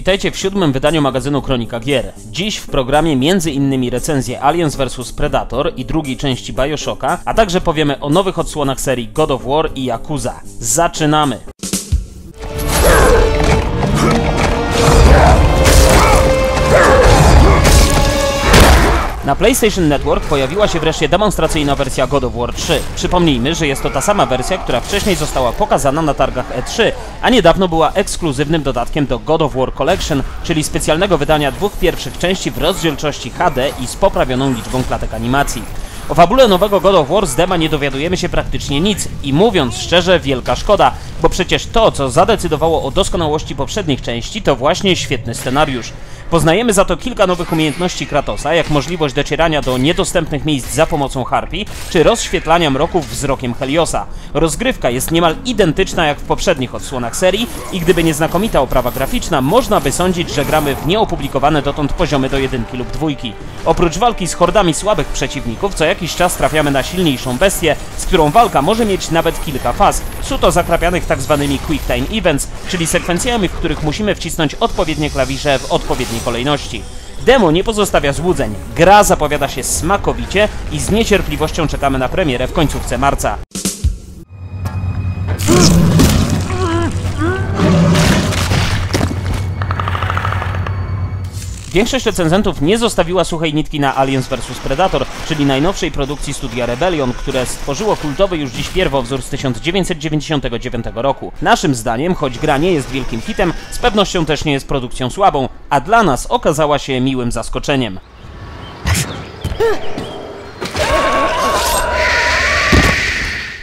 witajcie w siódmym wydaniu magazynu Kronika Gier. Dziś w programie innymi recenzje Aliens vs Predator i drugiej części Bioshocka, a także powiemy o nowych odsłonach serii God of War i Yakuza. Zaczynamy! Na PlayStation Network pojawiła się wreszcie demonstracyjna wersja God of War 3. Przypomnijmy, że jest to ta sama wersja, która wcześniej została pokazana na targach E3, a niedawno była ekskluzywnym dodatkiem do God of War Collection, czyli specjalnego wydania dwóch pierwszych części w rozdzielczości HD i z poprawioną liczbą klatek animacji. O fabule nowego God of War z dema nie dowiadujemy się praktycznie nic i mówiąc szczerze, wielka szkoda, bo przecież to, co zadecydowało o doskonałości poprzednich części, to właśnie świetny scenariusz. Poznajemy za to kilka nowych umiejętności Kratosa, jak możliwość docierania do niedostępnych miejsc za pomocą harpi, czy rozświetlania mroków wzrokiem Heliosa. Rozgrywka jest niemal identyczna jak w poprzednich odsłonach serii i gdyby nie znakomita oprawa graficzna, można by sądzić, że gramy w nieopublikowane dotąd poziomy do jedynki lub dwójki. Oprócz walki z hordami słabych przeciwników, co jakiś czas trafiamy na silniejszą bestię, z którą walka może mieć nawet kilka faz, suto zakrapianych Tak quick time events, czyli sekwencjami, w których musimy wcisnąć odpowiednie klawisze w odpowiedniej kolejności. Demo nie pozostawia złudzeń. Gra zapowiada się smakowicie i z niecierpliwością czekamy na premierę w końcówce marca. Większość recenzentów nie zostawiła suchej nitki na Aliens vs Predator, czyli najnowszej produkcji studia Rebellion, które stworzyło kultowy już dziś pierwowzór z 1999 roku. Naszym zdaniem, choć gra nie jest wielkim hitem, z pewnością też nie jest produkcją słabą, a dla nas okazała się miłym zaskoczeniem.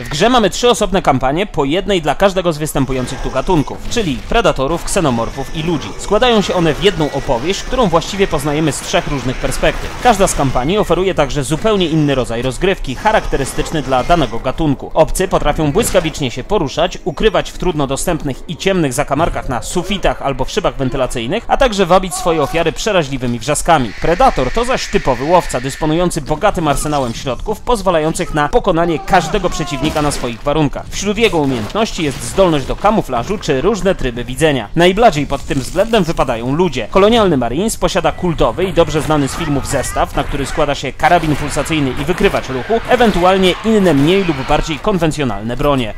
W grze mamy trzy osobne kampanie, po jednej dla każdego z występujących tu gatunków, czyli predatorów, ksenomorfów i ludzi. Składają się one w jedną opowieść, którą właściwie poznajemy z trzech różnych perspektyw. Każda z kampanii oferuje także zupełnie inny rodzaj rozgrywki, charakterystyczny dla danego gatunku. Obcy potrafią błyskawicznie się poruszać, ukrywać w trudno dostępnych i ciemnych zakamarkach na sufitach albo w szybach wentylacyjnych, a także wabić swoje ofiary przeraźliwymi wrzaskami. Predator to zaś typowy łowca, dysponujący bogatym arsenałem środków, pozwalających na pokonanie każdego przeciwnika na swoich warunkach. Wśród jego umiejętności jest zdolność do kamuflażu czy różne tryby widzenia. Najbardziej pod tym względem wypadają ludzie. Kolonialny Marines posiada kultowy i dobrze znany z filmów zestaw, na który składa się karabin pulsacyjny i wykrywacz ruchu, ewentualnie inne mniej lub bardziej konwencjonalne bronie.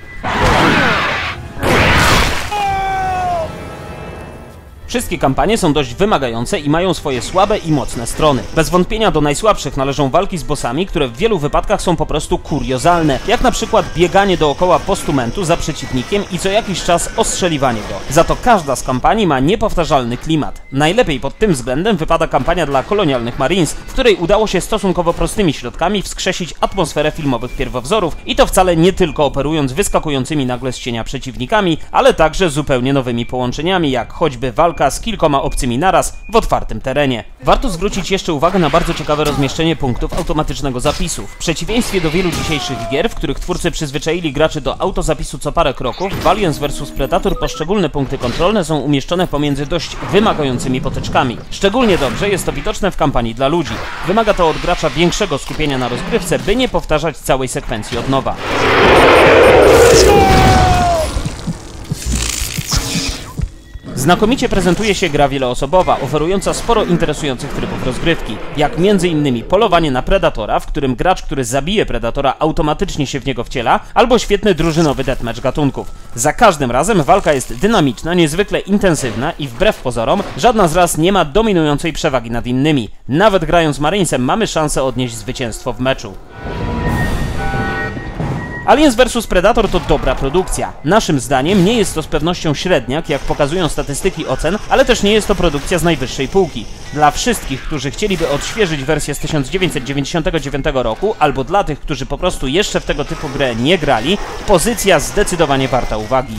Wszystkie kampanie są dość wymagające i mają swoje słabe i mocne strony. Bez wątpienia do najsłabszych należą walki z bossami, które w wielu wypadkach są po prostu kuriozalne, jak na przykład bieganie dookoła postumentu za przeciwnikiem i co jakiś czas ostrzeliwanie go. Za to każda z kampanii ma niepowtarzalny klimat. Najlepiej pod tym względem wypada kampania dla kolonialnych Marines, w której udało się stosunkowo prostymi środkami wskrzesić atmosferę filmowych pierwowzorów i to wcale nie tylko operując wyskakującymi nagle z cienia przeciwnikami, ale także zupełnie nowymi połączeniami, jak choćby walka walka z kilkoma obcymi naraz w otwartym terenie. Warto zwrócić jeszcze uwagę na bardzo ciekawe rozmieszczenie punktów automatycznego zapisu. W przeciwieństwie do wielu dzisiejszych gier, w których twórcy przyzwyczaili graczy do autozapisu co parę kroków, w Aliens vs Predator poszczególne punkty kontrolne są umieszczone pomiędzy dość wymagającymi potyczkami. Szczególnie dobrze jest to widoczne w kampanii dla ludzi. Wymaga to od gracza większego skupienia na rozgrywce, by nie powtarzać całej sekwencji od nowa. Znakomicie prezentuje się gra wieloosobowa, oferująca sporo interesujących trybów rozgrywki, jak m.in. polowanie na Predatora, w którym gracz, który zabije Predatora automatycznie się w niego wciela, albo świetny drużynowy deathmatch gatunków. Za każdym razem walka jest dynamiczna, niezwykle intensywna i wbrew pozorom, żadna z raz nie ma dominującej przewagi nad innymi. Nawet grając Marinesem mamy szansę odnieść zwycięstwo w meczu. Aliens vs Predator to dobra produkcja. Naszym zdaniem nie jest to z pewnością średniak, jak pokazują statystyki ocen, ale też nie jest to produkcja z najwyższej półki. Dla wszystkich, którzy chcieliby odświeżyć wersję z 1999 roku, albo dla tych, którzy po prostu jeszcze w tego typu grę nie grali, pozycja zdecydowanie warta uwagi.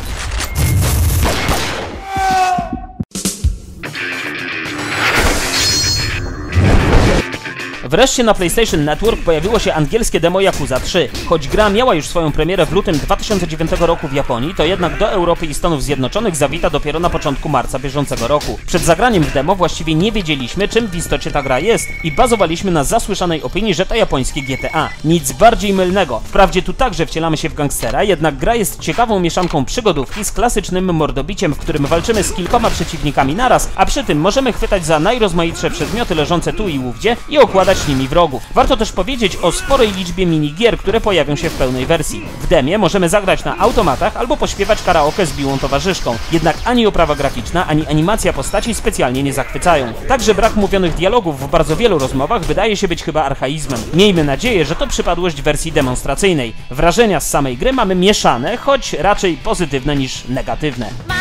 Wreszcie na PlayStation Network pojawiło się angielskie demo Yakuza 3. Choć gra miała już swoją premierę w lutym 2009 roku w Japonii, to jednak do Europy i Stanów Zjednoczonych zawita dopiero na początku marca bieżącego roku. Przed zagraniem w demo właściwie nie wiedzieliśmy, czym w istocie ta gra jest i bazowaliśmy na zasłyszanej opinii, że to japońskie GTA. Nic bardziej mylnego. Wprawdzie tu także wcielamy się w gangstera, jednak gra jest ciekawą mieszanką przygodówki z klasycznym mordobiciem, w którym walczymy z kilkoma przeciwnikami naraz, a przy tym możemy chwytać za najrozmaitsze przedmioty leżące tu i ówdzie i okładać nimi wrogów. Warto też powiedzieć o sporej liczbie minigier, które pojawią się w pełnej wersji. W demie możemy zagrać na automatach albo pośpiewać karaoke z biłą towarzyszką. Jednak ani oprawa graficzna, ani animacja postaci specjalnie nie zachwycają. Także brak mówionych dialogów w bardzo wielu rozmowach wydaje się być chyba archaizmem. Miejmy nadzieję, że to przypadłość wersji demonstracyjnej. Wrażenia z samej gry mamy mieszane, choć raczej pozytywne niż negatywne. ま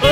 た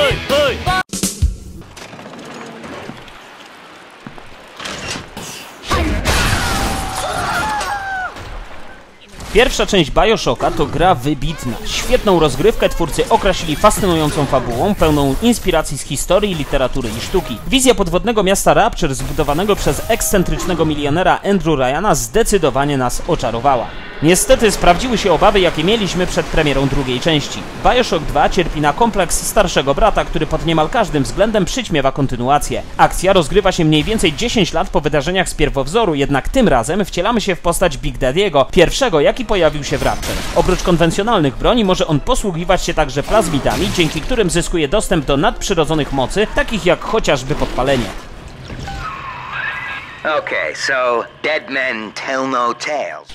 Pierwsza część Bioshocka to gra wybitna. Świetną rozgrywkę twórcy określili fascynującą fabułą, pełną inspiracji z historii, literatury i sztuki. Wizja podwodnego miasta Rapture zbudowanego przez ekscentrycznego milionera Andrew Ryana zdecydowanie nas oczarowała. Niestety sprawdziły się obawy, jakie mieliśmy przed premierą drugiej części. Bioshock 2 cierpi na kompleks starszego brata, który pod niemal każdym względem przyćmiewa kontynuację. Akcja rozgrywa się mniej więcej 10 lat po wydarzeniach z pierwowzoru, jednak tym razem wcielamy się w postać Big Daddy'ego, pierwszego jaki pojawił się w Rapture. Oprócz konwencjonalnych broni może on posługiwać się także plazmitami, dzięki którym zyskuje dostęp do nadprzyrodzonych mocy, takich jak chociażby podpalenie.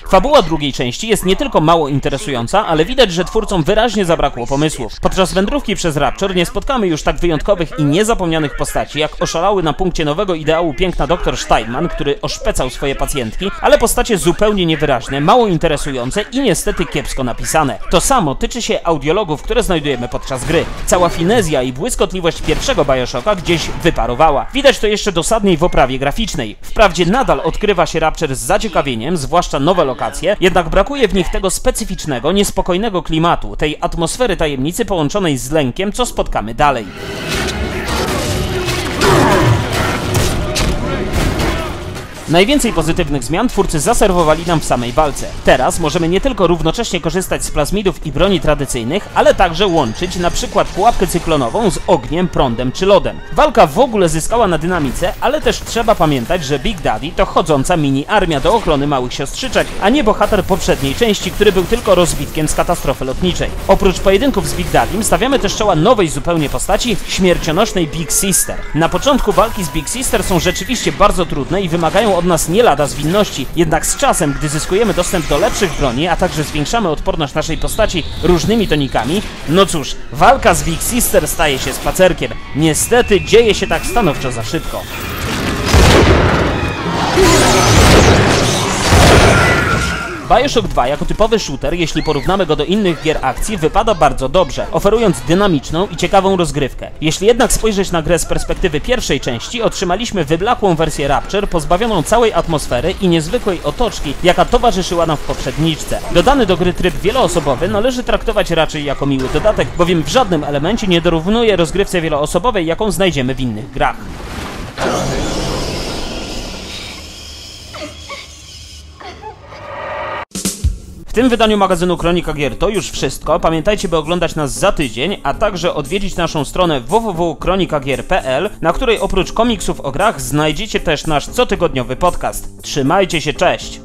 Fabuła drugiej części jest nie tylko mało interesująca, ale widać, że twórcom wyraźnie zabrakło pomysłów. Podczas wędrówki przez Rapture nie spotkamy już tak wyjątkowych i niezapomnianych postaci, jak oszalały na punkcie nowego ideału piękna dr Steinman, który oszpecał swoje pacjentki, ale postacie zupełnie niewyraźne, mało interesujące i niestety kiepsko napisane. To samo tyczy się audiologów, które znajdujemy podczas gry. Cała finezja i błyskotliwość pierwszego Bioshocka gdzieś wyparowała. Widać to jeszcze dosadniej w oprawie graficznej. Wprawdzie nadal odkrywa się Rapture z zaciekawieniem, zwłaszcza nowe lokacje, jednak brakuje w nich tego specyficznego, niespokojnego klimatu, tej atmosfery tajemnicy połączonej z lękiem, co spotkamy dalej. Najwięcej pozytywnych zmian twórcy zaserwowali nam w samej walce. Teraz możemy nie tylko równocześnie korzystać z plazmidów i broni tradycyjnych, ale także łączyć na przykład pułapkę cyklonową z ogniem, prądem czy lodem. Walka w ogóle zyskała na dynamice, ale też trzeba pamiętać, że Big Daddy to chodząca mini armia do ochrony małych siostrzyczek, a nie bohater poprzedniej części, który był tylko rozbitkiem z katastrofy lotniczej. Oprócz pojedynków z Big Daddym stawiamy też czoła nowej zupełnie postaci, śmiercionośnej Big Sister. Na początku walki z Big Sister są rzeczywiście bardzo trudne i wymagają od nas nie lada zwinności, jednak z czasem, gdy zyskujemy dostęp do lepszych broni, a także zwiększamy odporność naszej postaci różnymi tonikami, no cóż, walka z Big Sister staje się spacerkiem. Niestety dzieje się tak stanowczo za szybko. Bioshock 2 jako typowy shooter, jeśli porównamy go do innych gier akcji, wypada bardzo dobrze, oferując dynamiczną i ciekawą rozgrywkę. Jeśli jednak spojrzeć na grę z perspektywy pierwszej części, otrzymaliśmy wyblakłą wersję Rapture, pozbawioną całej atmosfery i niezwykłej otoczki, jaka towarzyszyła nam w poprzedniczce. Dodany do gry tryb wieloosobowy należy traktować raczej jako miły dodatek, bowiem w żadnym elemencie nie dorównuje rozgrywce wieloosobowej, jaką znajdziemy w innych grach. Tym wydaniu magazynu Kronika Gier to już wszystko. Pamiętajcie, by oglądać nas za tydzień, a także odwiedzić naszą stronę www.kronikagier.pl, na której oprócz komiksów o grach znajdziecie też nasz cotygodniowy podcast. Trzymajcie się, cześć!